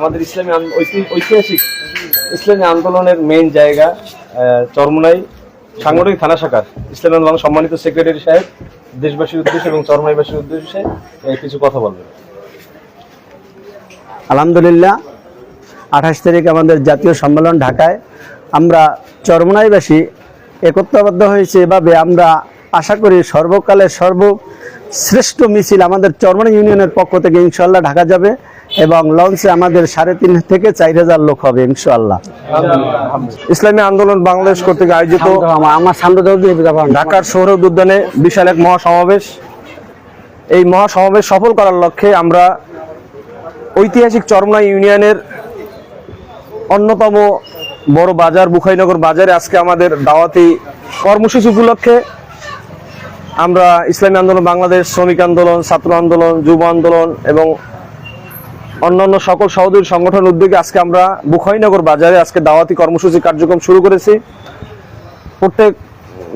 আমাদের ইসলামী ঐতিহাসিক ইসলামী আন্দোলনের মেইন জায়গা চরমনাই সাংগঠনিক থানা শাখার। ইসলামী আন্দোলন সম্মানিত সেক্রেটারি সাহেব, দেশবাসীর উদ্দেশ্যে এবং চরমনাইবাসীর উদ্দেশ্যে কিছু কথা বলবেন। আলহামদুলিল্লাহ, আঠাশ তারিখ আমাদের জাতীয় সম্মেলন ঢাকায়। আমরা চরমনাইবাসী একত্রবদ্ধ হয়েছে এভাবে। আমরা আশা করি সর্বকালের সর্বশ্রেষ্ঠ মিছিল আমাদের চরমনাই ইউনিয়নের পক্ষ থেকে ইনশাল্লাহ ঢাকা যাবে এবং লঞ্চে আমাদের সাড়ে তিন থেকে চার হাজার লোক হবে ইনশাল্লাহ ইসলামী আন্দোলন বাংলাদেশ কর্তৃক আয়োজিত আমার সামনে ঢাকার সৌরভ উদ্যানে বিশাল এক মহাসমাবেশ। এই মহাসমাবেশ সফল করার লক্ষ্যে আমরা ঐতিহাসিক চরমনা ইউনিয়নের অন্যতম বড় বাজার বুখাইনগর বাজারে আজকে আমাদের দাওয়াতি কর্মসূচি উপলক্ষে আমরা ইসলামী আন্দোলন, বাংলাদেশ শ্রমিক আন্দোলন, ছাত্র আন্দোলন, যুব আন্দোলন এবং অন্যান্য সকল সহযোগী সংগঠন উদ্যোগে আজকে আমরা বুখাইনগর বাজারে আজকে দাওয়াতি কর্মসূচি কার্যক্রম শুরু করেছি। প্রত্যেক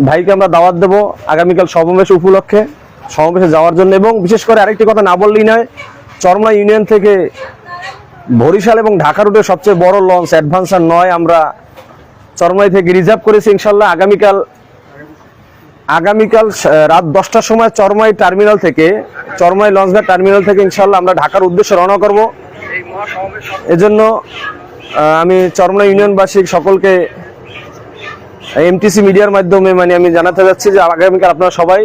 ভাইকে আমরা দাওয়াত দেব আগামীকাল সমাবেশ উপলক্ষে, সমাবেশে যাওয়ার জন্য এবং বিশেষ করে আরেকটি কথা না বললেই নয় চরমা ইউনিয়ন থেকে বরিশাল এবং ঢাকা রুটের সবচেয়ে বড় লঞ্চ অ্যাডভান্সার নয়, আমরা চরমাই থেকে রিজার্ভ করেছি ইনশাল্লাহ। আগামীকাল আগামীকাল রাত দশটার সময় চরমাই টার্মিনাল থেকে, চরমাই লঞ্চঘাট টার্মিনাল থেকে ইনশাল্লাহ আমরা ঢাকার উদ্দেশ্যে রওনা করব। এজন্য আমি চরমনা ইউনিয়নবাসী সকলকে এমটিসি মিডিয়ার মাধ্যমে মানে আমি জানাতে যাচ্ছি যে আগামীকাল আপনারা সবাই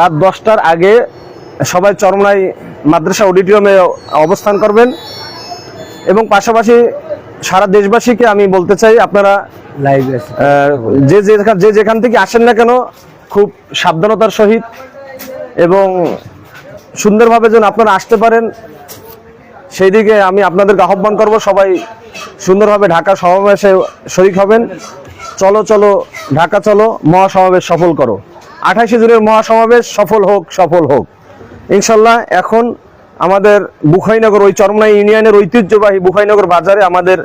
রাত দশটার আগে সবাই চরমনাই মাদ্রাসা অডিটোরিয়ামে অবস্থান করবেন এবং পাশাপাশি সারা দেশবাসীকে আমি বলতে চাই আপনারা যে যেখান যে যেখান থেকে আসেন না কেন খুব সাবধানতার সহিত এবং সুন্দরভাবে যেন আপনারা আসতে পারেন সেই দিকে আমি আপনাদেরকে আহ্বান করব সবাই সুন্দরভাবে ঢাকা সমাবেশে শরিক হবেন। চলো চলো ঢাকা চলো মহাসমাবেশ সফল করো। আঠাশে জুনের মহাসমাবেশ সফল হোক সফল হোক। ইনশাল্লাহ এখন আমাদের বুখাইনগর ওই চরমনা ইউনিয়নের ঐতিহ্যবাহী বুখাইনগর বাজারে আমাদের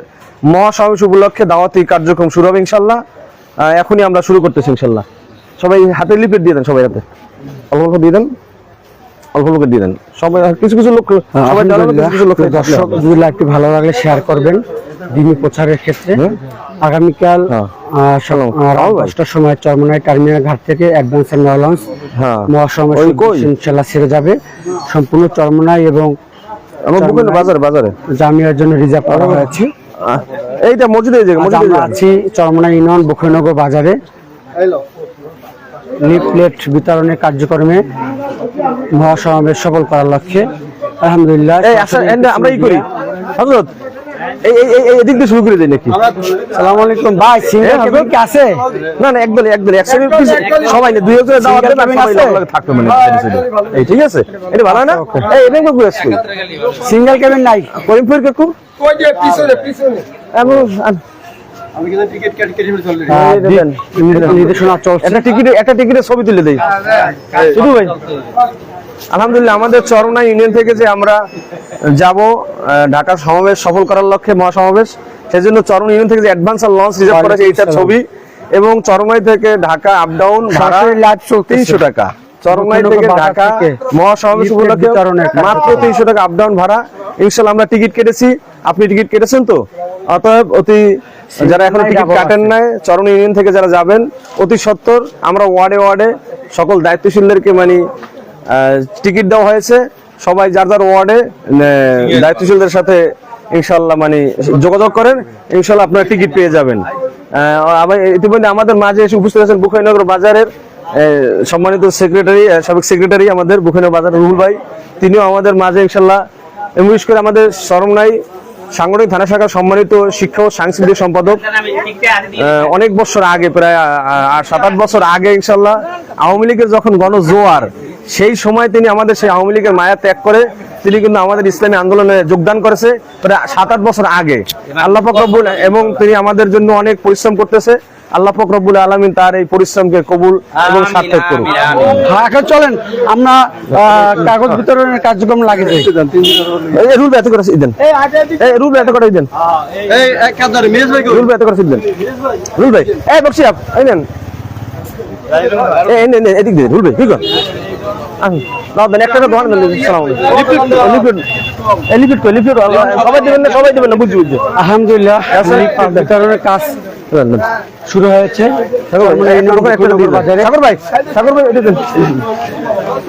মহাসমাবেশ উপলক্ষে দাওয়াতি কার্যক্রম শুরু হবে ইনশাল্লাহ এখনই আমরা শুরু করতেছি ইনশাল্লাহ সবাই হাতে লিপেট দিয়ে দেন সবাই হাতে। অল্প অল্প দিয়ে দেন। অল্প অল্প দিয়ে দেন। সবাই কিছু কিছু লোক সবাই কিছু কিছু লোক দর্শক। যদি ভালো লাগলে শেয়ার করবেন। দিনী প্রচারের ক্ষেত্রে। আগামীকাল হ্যাঁ। দশটার সময় চরমনাই টার্মিনাল ঘাট থেকে অ্যাডভান্স নৌ লঞ্চ হ্যাঁ। মহাসমাবেশ ইনশাল্লাহ ছেড়ে যাবে। সম্পূর্ণ চরমনাই এবং বাজারে বাজারে। জামিয়ার জন্য রিজার্ভ করা হয়েছে। এইটা আমরা আছি চরমনাই ইউনিয়ন বাজারে। লিফলেট বিতরণের কার্যক্রমে মহাসমাবেশ সফল করার লক্ষ্যে। আলহামদুলিল্লাহ না, আমরা ই করি। হযরত এই এই এদিক দিয়ে শুরু করে দেই নাকি? আলাইকুম। ভাই সিঙ্গার হ্যাঁ, কি আছে? না না একদম একদম একসাথে সবাই না দুই একজনের দাওয়াত দেন আর সবাই আছে? লগে লগে মানে। এই ঠিক আছে? এটা ভালো হয় না এই এটা একটু ঘুরে সিঙ্গেল কেবিন নাই? করিমপুর কাকু? আমি হ্যাঁ। নির্দেশনা চলছে। একটা টিকিটে একটা টিকিটের ছবি তুলে দেই। শুধু ভাই। আলহামদুলিল্লাহ আমাদের চরমনা ইউনিয়ন থেকে যে আমরা যাব ঢাকা সমাবেশ সফল করার লক্ষ্যে মহাসমাবেশ সেজন্য চরমনা ইউনিয়ন থেকে যে অ্যাডভান্স আর লঞ্চ রিজার্ভ করা আছে এইটার ছবি। এবং চরমাই থেকে ঢাকা আপ ডাউন ভাড়া। তিনশো টাকা। চরমাই থেকে ঢাকা মহাসমাবেশ উপলক্ষে মাত্র। তিনশো টাকা আপ ডাউন ভাড়া। ইনশাল্লাহ আমরা টিকিট কেটেছি। আপনি টিকিট কেটেছেন তো? অতএব অতি যারা এখন টিকিট কাটেন নাই চরণ ইউনিয়ন থেকে যারা যাবেন অতি সত্তর আমরা ওয়ার্ডে ওয়ার্ডে সকল দায়িত্বশীলদেরকে মানে টিকিট দেওয়া হয়েছে। সবাই যার যার ওয়ার্ডে দায়িত্বশীলদের সাথে ইনশাল্লাহ মানে যোগাযোগ করেন ইনশাল্লাহ আপনারা টিকিট পেয়ে যাবেন। আবার ইতিমধ্যে আমাদের মাঝে এসে উপস্থিত আছেন বুখাইনগর বাজারের সম্মানিত সেক্রেটারি সাবেক সেক্রেটারি আমাদের বুখাইনগর বাজার রুহুল ভাই। তিনিও আমাদের মাঝে ইনশাল্লাহ বিশেষ করে আমাদের সরমনাই সাংগঠনিক থানা শাখার সম্মানিত শিক্ষা ও সাংস্কৃতিক সম্পাদক অনেক বছর আগে, প্রায় সাত আট বছর আগে, ইনশাল্লাহ, আওয়ামী লীগের যখন গণজোয়ার, সেই সময় তিনি আমাদের সেই আওয়ামী লীগের মায়া ত্যাগ করে, তিনি কিন্তু আমাদের ইসলামী আন্দোলনে যোগদান করেছে, প্রায় সাত আট বছর আগে। আল্লাহ ফকরবুল এবং তিনি আমাদের জন্য অনেক পরিশ্রম করতেছে। আল্লাহ ফকরবুল আলমিন তার এই পরিশ্রমকে কবুল এবং সার্থক করুন হ্যাঁ, এখন চলেন আমরা কাগজ বিতরণের কার্যক্রম লাগে এই রুল এত করে দেন। এই রুল এত করে দেন। রুল এত করে দেন। রুল ভাই এই বক্সি আপ এই নেন। এই নেন এদিক দিয়ে রুল ভাই ঠিক আছে? দাও দেন একটা দোকান দেন লিকুইড লিকুইড লিকুইড সবাই দিবেন না সবাই দিবেন না বুঝছি বুঝছি আলহামদুলিল্লাহ বিতরণের কাজ। শুরু হয়েছে। সাগর ভাই। সাগর এটা দেন।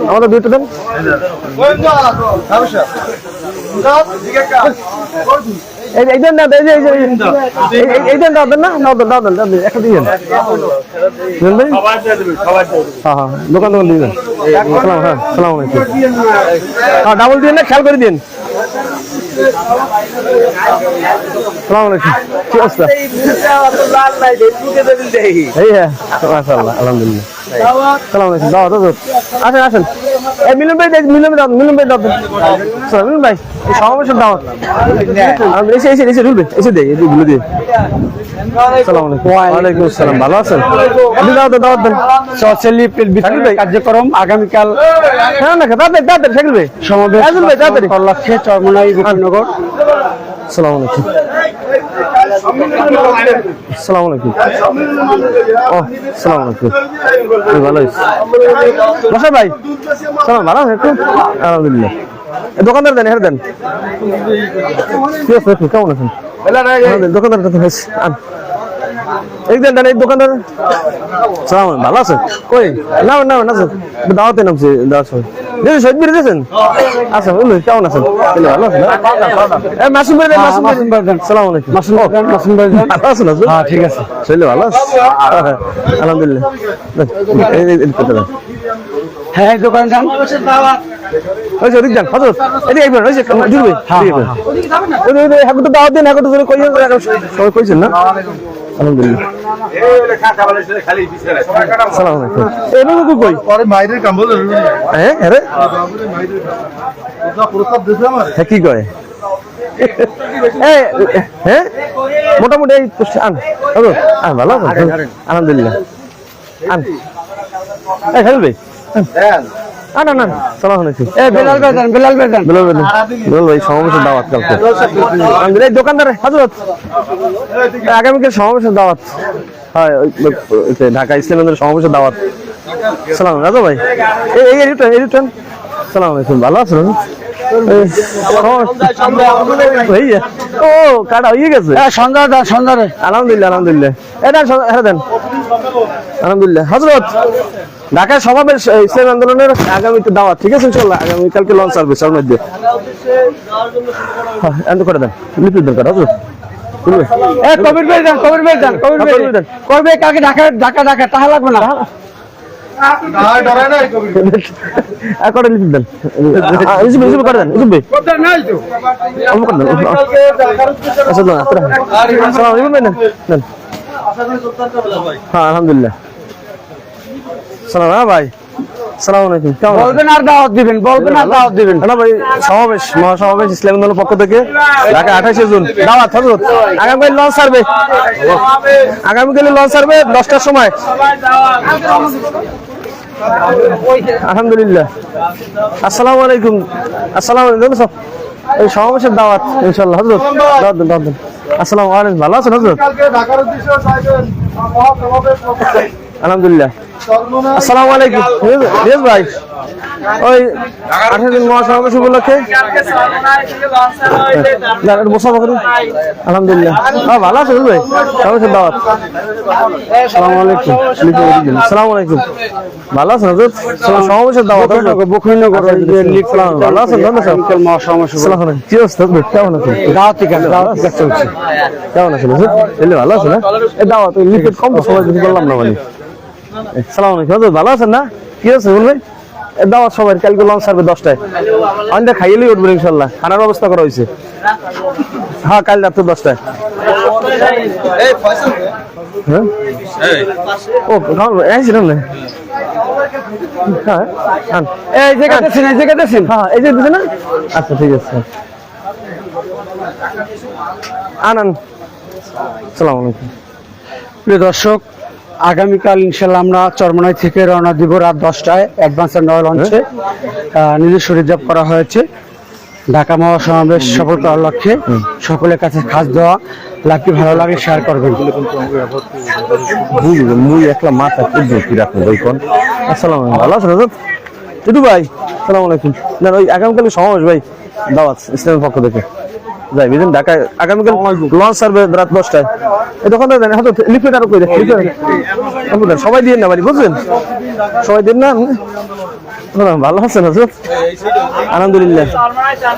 আমাদের দুইটা দেন। এই দেন না এই যে এই দেন দাও দেন না দাও দেন দাও দেন দাও দেন একটা দিয়ে দেন। দেন ভাই? হ্যাঁ হ্যাঁ দোকান দোকান দিয়ে দেন। সালাম হ্যাঁ সালাম আলাইকুম। হ্যাঁ ডাবল দিয়ে না খেয়াল করে দিন। সালাম আলাইকুম। কি অবস্থা? এই হ্যাঁ মাশাআল্লাহ দিন দেই। হ্যাঁ মাশাআল্লাহ দাও দাও। আসেন আসেন। এই মিলন ভাই দেখ মিলন ভাই দাও মিলন ভাই দাও সালাম মিলন ভাই এই সমাবেশের দাওয়াত। আমি এসে গুলো ভালো আছেন? দাওয়াত দেন। কার্যক্রম আগামীকাল হ্যাঁ না শাকিল ভাই। সমাবেশ ভাই লক্ষ্যে চরমনাই গোপীনগর। সালাম আলাইকুম। সালাম আলাইকুম। ও সালাম আলাইকুম। ভালো আছি? বসা ভাই সালাম ভালো আছেন একটু? আলহামদুলিল্লাহ। দোকানদার দেন হ্যাঁ দেন। আছে কেমন আছেন? দোকানদার আন। এই দেন দেন এই দোকানদার। সালাম ভালো আছেন? কই? না না না দাওয়াতে নামছি দাওয়াত দিদি শহীদ বিরে দিয়েছেন আচ্ছা বুঝলি কেমন আছেন? ভালো আছেন? এই মাসুম ভাই মাসুম ভাই সালাম আলাইকুম। মাসুম ভাই মাসুম ভাই ভালো আছেন হ্যাঁ ঠিক আছে। শরীর ভালো আছে আলহামদুলিল্লাহ। এই হ্যাঁ দোকান যান। ওই যে ওদিক যান হজরত। এদিকে আইবেন ওই যে জুড়বে হ্যাঁ হ্যাঁ। ওই ওই দাওয়াত দিন কইছেন না? আলহামদুলিল্লাহ। হ্যাঁ হ্যাঁ কি কয়? হ্যাঁ মোটামুটি এই আন আন ভালো আলহামদুলিল্লাহ। আন। এই আন আন সালাম আলাইকুম। এ বেলাল ভাই যান বেলাল ভাই যান বেলাল ভাই বেলাল ভাই সমাবেশের দাওয়াত কালকে। আলহামদুলিল্লাহ এই দোকানদার হাজরত। এই আগামীকাল সমাবেশের দাওয়াত। হয় ঢাকা ইসলামের সমাবেশের দাওয়াত। সালাম রাজা ভাই। এই এই রিটার্ন এই রিটার্ন সালাম আলাইকুম ভালো আছেন ও কাটা হয়ে গেছে। হ্যাঁ সন্ধ্যা দেন সন্ধ্যা আলহামদুলিল্লাহ আলহামদুলিল্লাহ। এটা হ্যাঁ দেন। আলহামদুলিল্লাহ। হজরত ঢাকায় সমাবেশ ইসলাম আন্দোলনের আগামীতে দাওয়া ঠিক আছে ইনশাল্লাহ আগামীকালকে লঞ্চ সার্ভিস আপনার দিয়ে হ্যাঁ এন্ড করে দেন হজরত বুঝলে? এ কবির ভাই যান কবির ভাই যান কবির ভাই। কবির ভাই যান। কবির ভাই কাকে ঢাকা ঢাকা ঢাকা তাহা লাগবে না। দেন। দেন দেন আচ্ছা দেন হ্যাঁ আলহামদুলিল্লাহ। সালাম হ্যাঁ ভাই। সালাম আলাইকুম কেমন বলবেন আর দাওয়াত দিবেন বলবেন আর দাওয়াত দিবেন। না ভাই সমাবেশ মহাসমাবেশ ইসলাম দলের পক্ষ থেকে। ঢাকা আঠাশে জুন। দাওয়াত হজরত আগামীকাল লঞ্চ ছাড়বে। আগামীকাল লঞ্চ ছাড়বে দশটার সময়। আলহামদুলিল্লাহ। আসসালামু আলাইকুম। আসসালামু আলাইকুম সব এই সমাবেশের দাওয়াত ইনশাল্লাহ হজরত দাওয়াত দেন, দাওয়াত দেন। আসসালামু আলাইকুম ভালো আছেন হজরত। আলহামদুলিল্লাহ। আসসালামু আলাইকুম। রিয়াজ- ভাই ওই আঠারো দিন মহাসমাবেশ উপলক্ষে? বসা বকরি। আলহামদুলিল্লাহ। হ্যাঁ ভালো আছেন ভাই? দাওয়াত? সালাম আলাইকুম। সালাম আলাইকুম। ভালো আছেন হুজুর? সমাবেশের দাওয়াত বকুলনগর ওই যে লিগ সালাম ভালো আছেন ধন্যবাদ স্যার আগামীকাল মহাসমাবেশ হবে। সালাম আলাইকুম। কি অবস্থা হুজুর? কেমন আছেন? দাওয়াত ঠিক আছে দাওয়াত ঠিক আছে চলছে। কেমন আছেন হুজুর? ভালো আছেন না এই দাওয়াত ওই কম তো সবাই বললাম না মানে। সালাম আলাইকুম। ভালো আছেন না? কি আছে বলবে এই দাওয়াত সবাই কালকে লঞ্চ দশটায়। উঠবেন ইনশাল্লাহ। খানার ব্যবস্থা করা হয়েছে। হ্যাঁ কাল রাত্রে দশটায়। হ্যাঁ? ও খাওয়ান না হ্যাঁ এই জায়গাতে ছিলেন এই জায়গাতে ছিলেন হ্যাঁ এই যে না আচ্ছা ঠিক আছে। আলাইকুম। প্রিয় দর্শক আগামীকাল ইনশাল্লাহ আমরা চরমনাই থেকে রওনা দিব রাত দশটায় অ্যাডভান্স নয় লঞ্চে আহ, নিজস্ব রিজার্ভ করা হয়েছে। ঢাকা মহাসমাবেশ সফল করার লক্ষ্যে সকলের কাছে খাস দেওয়া লাভটি ভালো লাগে শেয়ার করবেন। মুই একলা মাথা কি ওই কোন? আসসালামু ভালো আছেন ইদু ভাই সালাম আলাইকুম। না ওই আগামীকাল সমাবেশ ভাই। দাওয়াত ইসলামের পক্ষ থেকে। যাই বুঝলেন ঢাকায় আগামীকাল লঞ্চ সার্ভে রাত দশটায়। এই দেন হাতে লিকুইড আরও লিকুইড সবাই দিয়ে না বাড়ি বুঝলেন? সবাই দিন না? ভালো আছেন হাজর? আলহামদুলিল্লাহ।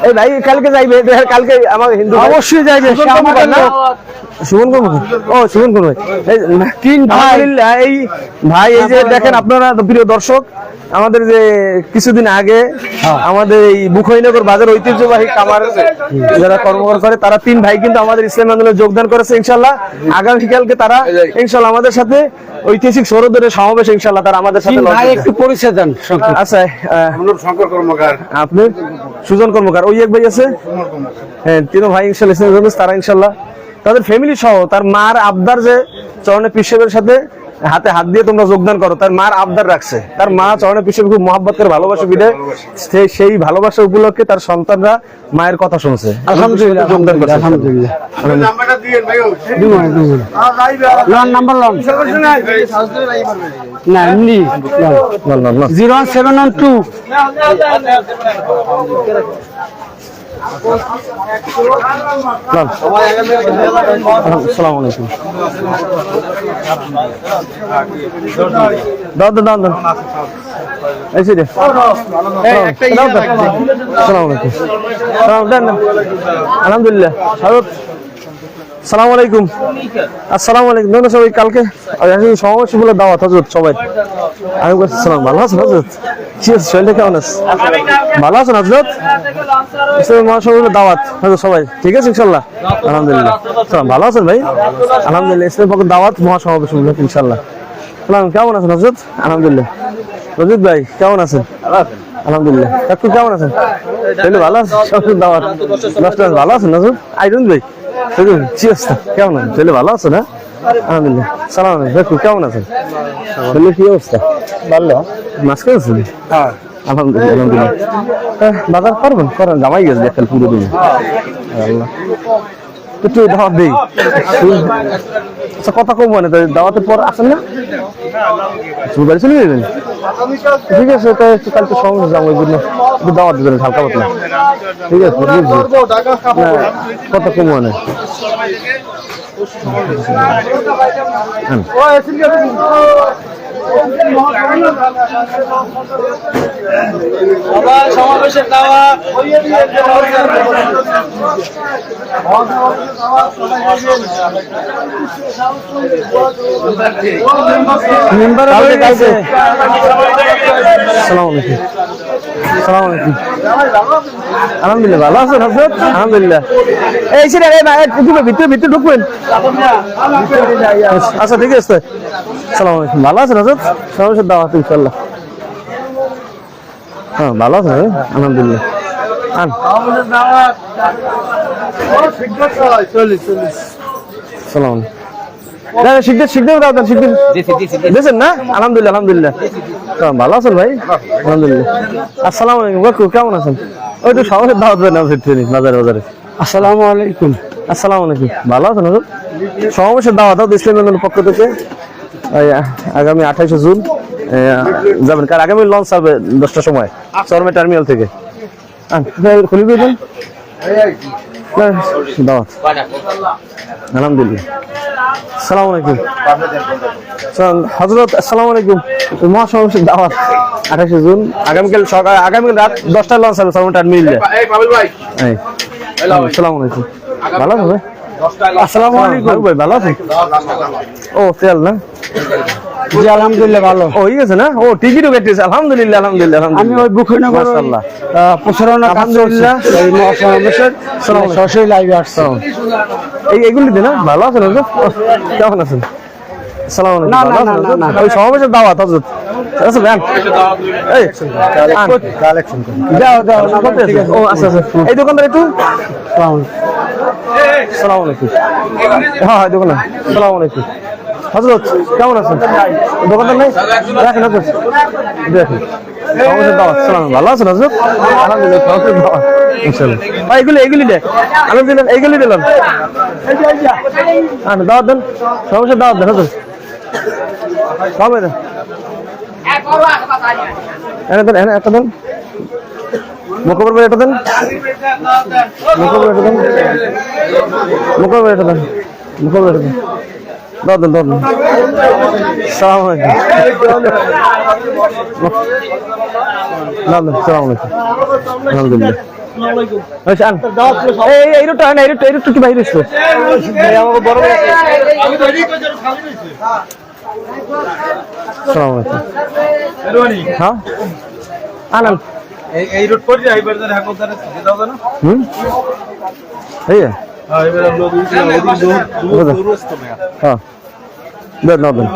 এই ভাই কালকে যাইবে কালকে আমার হিন্দু অবশ্যই যাইবে সুমন ও সুমন তিন আলহামদুলিল্লাহ এই ভাই এই যে দেখেন আপনারা প্রিয় দর্শক আমাদের যে কিছুদিন আগে আমাদের এই বুখইনগর বাজার ঐতিহ্যবাহী কামার যারা কর্মকর করে তারা তিন ভাই কিন্তু আমাদের ইসলাম আন্দোলনে যোগদান করেছে ইনশাল্লাহ আগামীকালকে তারা ইনশাল্লাহ আমাদের সাথে ঐতিহাসিক সৌরদের সমাবেশ ইনশাল্লাহ তারা আমাদের সাথে। একটু পরিচয় দেন আচ্ছা শঙ্কর কর্মকার। আপনি? সুজন কর্মকার। ওই এক ভাই আছে? হ্যাঁ তিনও ভাই ইনশাল্লাহ তারা ইনশাল্লাহ তাদের ফ্যামিলি সহ তার মার আবদার যে চরণে পিসেবের সাথে হাতে হাত দিয়ে তোমরা যোগদান করো তার মার আবদার রাখছে তার মা চরণের পিসেবে খুব মহাব্বত করে ভালোবাসে বিদে সে- সেই ভালোবাসা উপলক্ষে তার সন্তানরা মায়ের কথা শুনছে আলহামদুলিল্লাহ যোগদান করছে আলহামদুলিল্লাহ নাম্বারটা দিয়েন ভাই লন নাম্বার লন না এমনি না, না, না। Zero one seven one two. আসসালামু আলাইকুম দাও দাও দাও দাও। এই যে দাও দাও। আসসালামু আলাইকুম সালাম দেন দেন। আলহামদুলিল্লাহ স্বাগত সালাম আলাইকুম আসসালামু আলাইকুম না, সবাই কালকে সমাবেশ বলে দাওয়াত হজরত সবাই। আমি বলছি সালাম ভালো আছেন হজরত কি আছে শরীরটা কেমন ভালো আছেন হজরত মহাসভার দাওয়াত হয়তো সবাই। ঠিক আছে, ইনশাল্লাহ। আলহামদুলিল্লাহ। ভালো আছেন ভাই? আলহামদুলিল্লাহ, ইসলামের পক্ষে দাওয়াত মহাসমাবেশ উপলক্ষে ইনশাল্লাহ। কেমন আছেন হজরত আলহামদুলিল্লাহ। রজিত ভাই, কেমন আছেন? আলহামদুলিল্লাহ। কাকু, কেমন আছেন? তাহলে ভালো আছেন? দাওয়াত। ভালো আছেন হজরত আইরন ভাই। কি কেমন আছেন? তাহলে ভালো আছেন হ্যাঁ? আলহামদুলিল্লাহ। সালাম আলাইকুম। কেমন আছেন? তাহলে কি অবস্থা? ভালো। মাছ খেয়েছেন? হ্যাঁ। আলহামদুলিল্লাহ আলহামদুলিল্লাহ। হ্যাঁ, বাজার করবেন? করেন জামাই গেছে দেখেন পুরো দিন। আল্লাহ। একটু দাওয়াত দিই। আচ্ছা কথা কম মানে তাই দাওয়াতের পর আসেন না? তুমি বাড়ি চলে যাবেন ঠিক আছে, তো একটু কালকে সঙ্গে যাব, ওই জন্য একটু দাওয়াত দেবেন হালকা পাতলা। ঠিক আছে কথা কম মানে। সমাবেশের দাওয়া। আলহামদুলিল্লাহ ভালো আছেন হজরত? আলহামদুলিল্লাহ। এই সেটা ভিতরে ভিতরে ঢুকবেন। আচ্ছা ঠিক আছে। সালাম আলাইকুম। ভালো আছেন হজরত সমস্যার দাওয়াত ইনশাল্লাহ হ্যাঁ ভালো আছেন ভাই? আলহামদুলিল্লাহ। আন। সালাম না না, শিখতে শিখতে দাও দেন শিখতে। দিয়েছেন না? আলহামদুলিল্লাহ আলহামদুলিল্লাহ। ভালো আছেন ভাই? আলহামদুলিল্লাহ। আসসালামু আলাইকুম। কাকু কেমন আছেন? ওই তো সবাই দাওয়াত দেন না ফিরতে বাজারে বাজারে। আসসালামু আলাইকুম। আসসালামু আলাইকুম। ভালো আছেন সমাবেশের দাওয়াত দাও ইসলাম আন্দোলনের পক্ষ থেকে। আগামী আঠাইশে জুন যাবেন। কার আগামী লঞ্চ হবে দশটার সময়? চরমে টার্মিনাল থেকে। আন, খুলে দিয়েছেন দাওয়াত আলহামদুলিল্লাহ। সালাম আলাইকুম। হজরত আসসালামু আলাইকুম। মহাসমাবেশের দাওয়াত। আঠাশে জুন আগামীকাল সকাল আগামীকাল রাত দশটায় লঞ্চ হবে টার্মিনালে আসসালামু আলাইকুম। ভালো ভাই? আসসালামু আলাইকুম আলাইকুম। ভাই ভালো আছেন ও তেল না? জি আলহামদুলিল্লাহ ভালো। ও হয়ে গেছে না? ও টিকিটও কেটেছে আলহামদুলিল্লাহ আলহামদুলিল্লাহ আমি ওই বুখনগর মাশাআল্লাহ। প্রচারণা আলহামদুলিল্লাহ। এই মহাসমাবেশের সরাসরি লাইভে আসছে। এই এগুলি দিন ভালো আছেন ও, কেমন আছেন? আসসালামু আলাইকুম ওই সমাবেশের দাওয়াত হজরত। আচ্ছা ব্যান। এই আন। যাও যাও না, কোথায় ঠিক আছে? আছে ও আচ্ছা আচ্ছা। এই দোকানদার একটু? সালাম আলাইকুম। হ্যাঁ হ্যাঁ দোকান সালাম আলাইকুম। হজরত কেমন আছেন? দোকানদার নেই? রাখেন হজরত। দেখেন। সমস্যা দাওয়াত সালাম ভালো আছেন হজরত? আলহামদুলিল্লাহ সমস্যা দাওয়াত ইনশাআল্লাহ। এগুলি এগুলি দে। আলহামদুলিল্লাহ এইগুলি দিলাম। দাওয়াত দেন। সমস্যা দাওয়াত দেন হজরত। কবে দেন এনে দেন এনে একটা দেন। মুখবর এটা দেন। মুখবর এটা দেন। মুখবর এটা দেন। মুখবর এটা দেন। দাও দেন সালাম আলাইকুম। সালাম আলাইকুম। আলহামদুলিল্লাহ। আচ্ছা বাইরে হ্যাঁ? আনান এই রুট পড়ে যাই এবার ধরে হাকো ধরে দাও না। হুম? এই হ্যাঁ এবার আমরা দুই মেয়া হ্যাঁ। দেন দাও দেন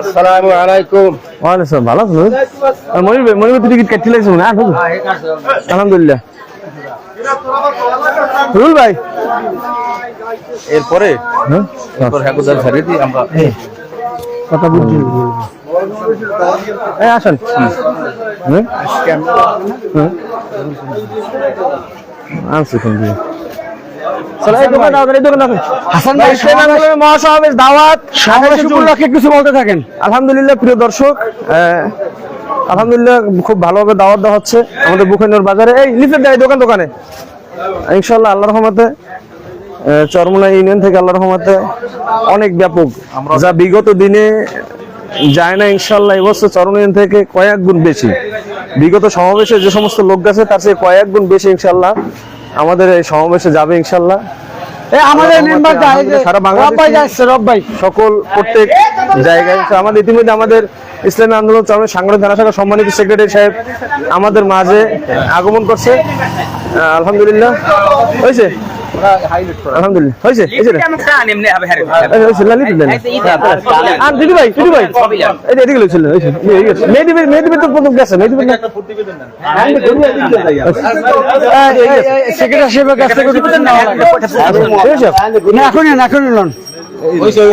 আসসালামু আলাইকুম। ওয়ালাইকুম আসসালাম। ভালো আছেন আর মনির ভাই মনির ভাই টিকিট কাটতে লাগছে না আলহামদুলিল্লাহ। রুল ভাই। এরপরে এরপর দিই আমরা কথা বুঝছি এই আসেন। আনছি কোন দিয়ে। থাকেন। আলহামদুলিল্লাহ প্রিয় দর্শক আহ, আলহামদুলিল্লাহ খুব ভালোভাবে দাওয়াত দেওয়া হচ্ছে আমাদের বুখাইনুর বাজারে। এই লিফলেট দেয় দোকান দোকানে। ইনশাল্লাহ আল্লাহর রহমতে চরমোনা ইউনিয়ন থেকে আল্লাহর রহমতে অনেক ব্যাপক। যা বিগত দিনে যায় না ইনশাল্লাহ এবছর চরমোনা ইউনিয়ন থেকে কয়েক গুণ বেশি। বিগত সমাবেশে যে সমস্ত লোক গেছে তার চেয়ে কয়েক গুণ বেশি ইনশাল্লাহ আমাদের এই সমাবেশে যাবে ইনশাল্লাহ এই আমাদের মেম্বার সারা বাংলাদেশে সকল প্রত্যেক জায়গায় তো আমাদের ইতিমধ্যে আমাদের ইসলামী আন্দোলন চরমের সাংগঠনিক ধারা শাখার সম্মানিত সেক্রেটারি সাহেব আমাদের মাঝে আগমন করছে আলহামদুলিল্লাহ হয়েছে আলহামদুলিল্লাহ হয়েছে দিদি ভাই দিদি ভাই এই এদিকে লইছিল হয়েছে এই গেছে। মেহেদি ভাই মেহেদি ভাই তো প্রথম গেছে মেহেদি ভাই না- সেক্রেটারি সাহেবের কাছ থেকে রিপোর্ট নেওয়া লাগে। ঠিক আছে? না এখনই না এখনই নন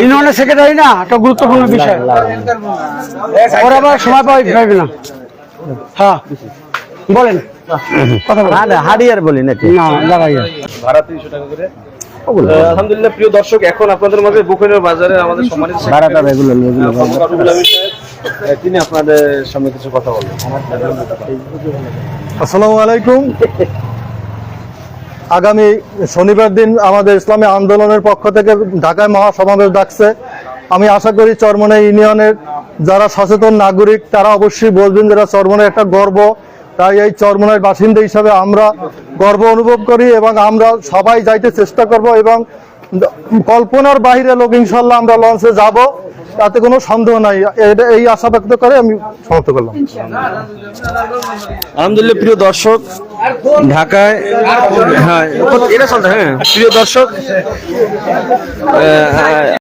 ইউনিয়নের সেক্রেটারি না একটা গুরুত্বপূর্ণ বিষয়। ওরা আবার সময় পাওয়া না। হ্যাঁ বলেন। কথা বলেন। হাড়ি বলি নাকি? না দাঁড়াই ভাড়া 300 টাকা করে। আলহামদুলিল্লাহ প্রিয় দর্শক এখন আপনাদের মাঝে বুকেনের বাজারে আমাদের সম্মানিত তিনি আপনাদের সামনে কিছু কথা বলবেন। আসসালামু আলাইকুম। আগামী শনিবার দিন আমাদের ইসলামী আন্দোলনের পক্ষ থেকে ঢাকায় মহাসমাবেশ ডাকছে। আমি আশা করি চরমনে ইউনিয়নের যারা সচেতন নাগরিক, তারা অবশ্যই বলবেন যারা চরমনের একটা গর্ব। তাই এই চরমনের বাসিন্দা হিসাবে আমরা গর্ব অনুভব করি এবং আমরা সবাই যাইতে চেষ্টা করব এবং কল্পনার বাইরে লোক ইনশাল্লাহ আমরা লঞ্চে যাব। তাতে কোনো সন্দেহ নাই। এটা- এই আশা ব্যক্ত করে আমি সমাপ্ত করলাম। আলহামদুলিল্লাহ, প্রিয় দর্শক, ঢাকায় হ্যাঁ হ্যাঁ। প্রিয় দর্শক